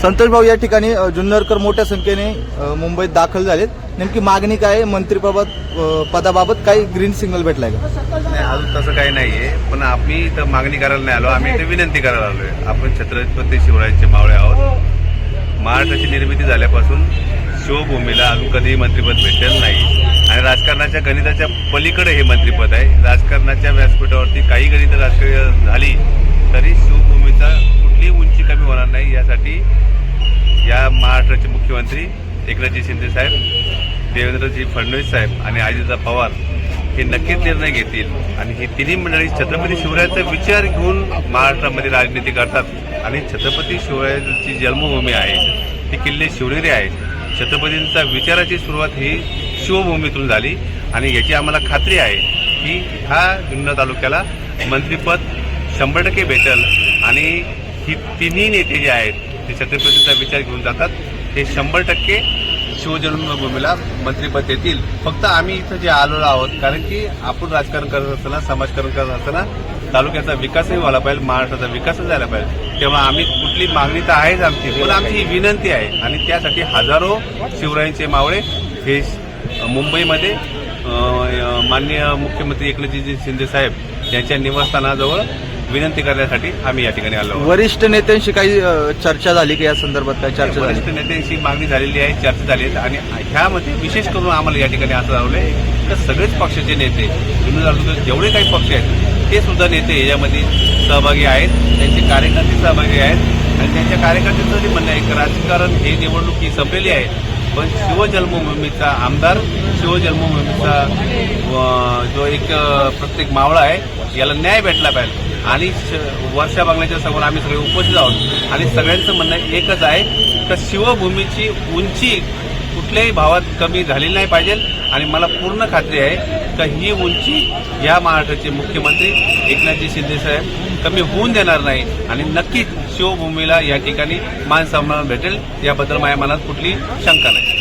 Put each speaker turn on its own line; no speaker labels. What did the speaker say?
संतोष भाऊ या ठिकाणी जुन्नरकर मोठ्या संख्येने मुंबईत दाखल झालेत. नेमकी मागणी काय आहे? मंत्रीबाबत पदाबाबत काही ग्रीन सिग्नल भेटलाय का?
नाही अजून तसं काही नाहीये. पण आम्ही इथं मागणी करायला नाही आलो. आम्ही इथे विनंती करायला आलोय. आपण छत्रपती शिवरायांचे मावळे आहोत. महाराष्ट्राची निर्मिती झाल्यापासून शिवभूमीला अजून कधीही मंत्रिपद भेटलेलं नाही. आणि राजकारणाच्या गणिताच्या पलीकडे हे मंत्रिपद आहे. राजकारणाच्या व्यासपीठावरती काही गणित राजकीय झाली तरी शिवभूमीचा कुठलीही उंची कमी होणार नाही. यासाठी महाराष्ट्राचे मुख्यमंत्री एकनाथजी शिंदे साहेब देवेंद्रजी फडणवीस साहेब आणि अजितदा पवार हे नक्कीच निर्णय घेतील. आणि ही तिन्ही मंडळी छत्रपती शिवरायांचा विचार घेऊन महाराष्ट्रामध्ये राजनीती करतात. आणि छत्रपती शिवरायांची जन्मभूमी आहे. ती किल्ले शिवनेरी आहे. छत्रपतींचा विचाराची सुरुवात ही शिवभूमीतून झाली. आणि याची आम्हाला खात्री आहे की ह्या जुन्नर तालुक्याला मंत्रिपद शंभर टक्के भेटेल. आणि ही तिन्ही नेते जे आहेत ते छत्रपतींचा विचार घेऊन जातात. ते शंभर टक्के शिवजन्मभूमीला मंत्रिपद देतील. फक्त आम्ही इथं जे आलेलो आहोत कारण की आपण राजकारण करत असताना समाजकारण करत असताना तालुक्याचा विकासही व्हायला पाहिजे महाराष्ट्राचा विकासच झाला पाहिजे. तेव्हा आम्ही कुठली मागणी तर आहेच आमची. पण आमची ही विनंती आहे. आणि त्यासाठी हजारो शिवरायांचे मावळे हे मुंबईमध्ये माननीय मुख्यमंत्री एकनाथजी शिंदे साहेब यांच्या निवासस्थानाजवळ विनंती करण्यासाठी आम्ही या ठिकाणी आलो
वरिष्ठ नेत्यांशी काही चर्चा झाली का या संदर्भात? काही चर्चा झाली
वरिष्ठ नेत्यांशी मागणी झालेली आहे चर्चा झाली आहे. आणि ह्यामध्ये विशेष करून आम्हाला या ठिकाणी असं लावलंय तर सगळेच पक्षाचे नेते जुन्नर तालुक्यात जेवढे काही पक्ष आहेत ते सुद्धा नेते याच्यामध्ये सहभागी आहेत. त्यांचे कार्यकर्ते सहभागी आहेत. आणि त्यांच्या कार्यकर्त्यांचं जे म्हणणं आहे की राजकारण हे निवडणूक ही संपलेली आहे. पण शिवजन्मभूमीचा आमदार शिवजन्मभूमीचा जो एक प्रत्येक मावळा आहे याला न्याय भेटला पाहिजे. आणि श- वर्षा बांगण्याच्या समोर आम्ही सगळे उपस्थित आहोत. आणि सगळ्यांचं म्हणणं एकच आहे तर शिवभूमीची उंची कुठल्याही भावात कमी झालेली नाही पाहिजे. आणि मला पूर्ण खात्री आहे का ही उंची या महाराष्ट्राचे मुख्यमंत्री एकनाथजी शिंदे साहेब कमी होऊन देणार नाही. आणि नक्कीच शिवभूमीला या ठिकाणी मान सन्मान भेटेल. याबद्दल माझ्या मनात कुठली शंका नाही.